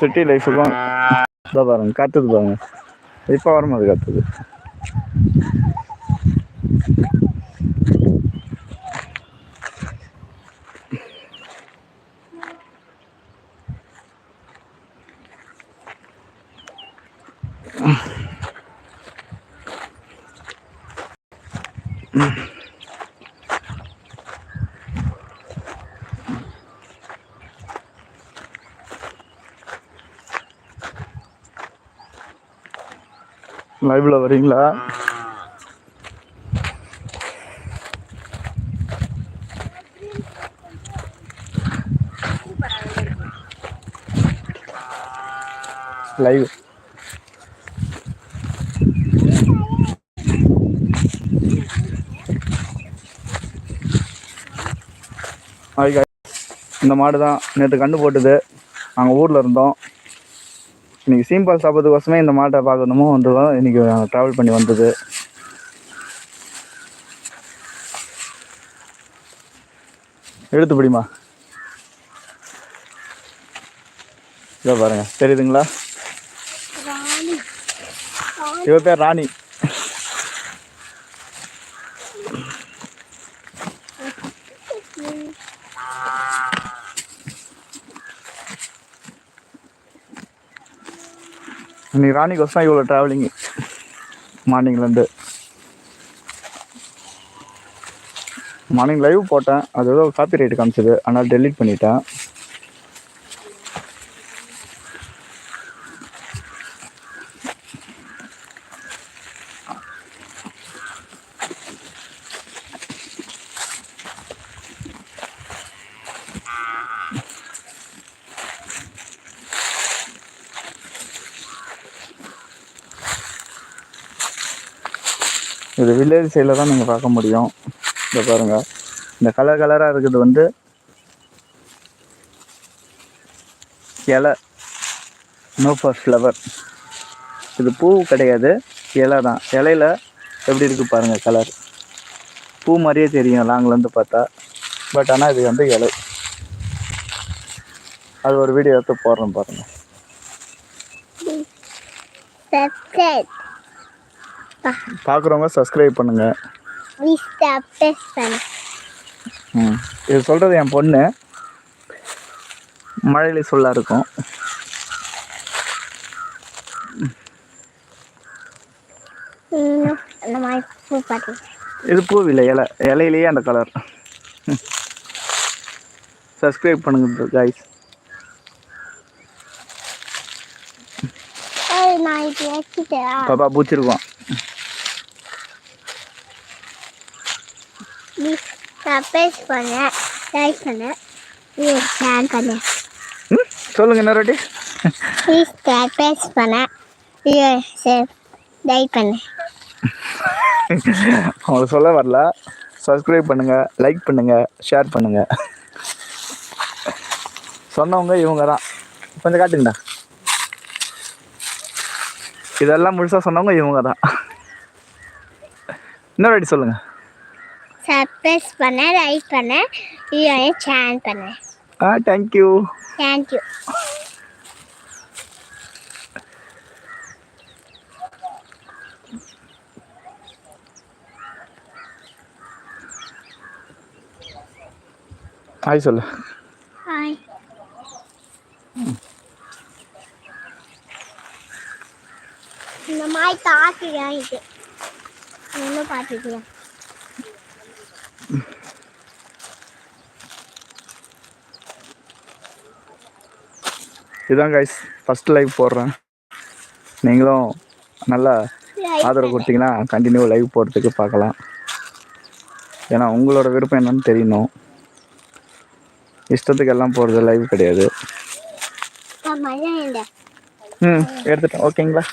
City லைஃபுக்கும் இதை பாருங்க காத்துது பாருங்க. இப்போ வரும்போது கத்துது லைவ்ல வரீங்களா? லைவ். இந்த மாடு தான் நேற்று கண்டு போட்டுது. நாங்கள் ஊரில் இருந்தோம். இன்னைக்கு சீம்பால் சாப்பிட்றதுக்கோசமே இந்த மாட்டை பார்க்கணுமோ? வந்துடும் இன்னைக்கு ட்ராவல் பண்ணி வந்தது. எடுத்து பிடிமா இதோ பாருங்க தெரியுதுங்களா? இவ பேர் ராணி. இன்னைக்கு ராணிக்கோசம் இவ்வளோ ட்ராவலிங் மார்னிங்லேருந்து மார்னிங் லைவ் போட்டேன். அது ஏதோ காப்பி ரைட் காமிச்சது. ஆனால் டெலிட் பண்ணிட்டேன். இது வில்லேஜ் சைடில் தான் நீங்கள் பார்க்க முடியும். இதை பாருங்கள் இந்த கலர் கலராக இருக்கிறது வந்து இலை. நோ ஃபார் ஃப்ளவர் இது பூ கிடையாது. இலை தான். இலையில எப்படி இருக்குது பாருங்கள் கலர் பூ மாதிரியே தெரியும் லாங்லேருந்து பார்த்தா. பட் ஆனால் இது வந்து இலை. அது ஒரு வீடியோ எடுத்து போடுறோம் பாருங்கள் Subscribe. பார்க்குறவங்க சப்ஸ்கிரைப் பண்ணுங்க. இது சொல்கிறது என் பொண்ணு. மழையில சொல்ல இருக்கும். இது பூவில்லை இலை. இலையிலேயே அந்த கலர் சப்ஸ்கிரைப் பண்ணுங்க காய்ஸ் பாப்பா பூச்சிருக்கோம். ப்ளீஸ் சர்ப்ரைஸ் பண்ண லைக் பண்ண ஷேர் பண்ண ம் சொல்லுங்க என்ன ரெட்டி? ப்ளீஸ் சர்ப்ரைஸ் பண்ண லைக் பண்ண அவங்களுக்கு சொல்ல வரல. சப்ஸ்கிரைப் பண்ணுங்க லைக் பண்ணுங்க ஷேர் பண்ணுங்க. சொன்னவங்க இவங்க தான். கொஞ்சம் காட்டுங்கடா. இதெல்லாம் முழுசாக சொன்னவங்க இவங்க தான். இன்னொரு வாட்டி சொல்லுங்க. சர்ப்ரைஸ் பண்ண லைக் பண்ண இது ஷேர் பண்ண. ஆ thank you thank you hi சொல்லு. ஹாய் இந்த மாதிரி தாக்கியா இது. என்ன பார்த்துக்கியா இதான் கைஸ் ஃபஸ்ட் லைவ் போடுறேன். நீங்களும் நல்லா ஆதரவு கொடுத்தீங்கன்னா கண்டினியூ லைவ் போடுறதுக்கு பார்க்கலாம். ஏன்னா உங்களோட விருப்பம் என்னன்னு தெரியணும். இஷ்டத்துக்கு எல்லாம் போகிறது லைவ் கிடையாது ம் எடுத்துட்டேன். ஓகேங்களா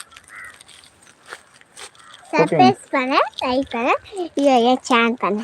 சர்ப்ரைஸ் பண்ண லைக் பண்ண இது சேன் பண்ண.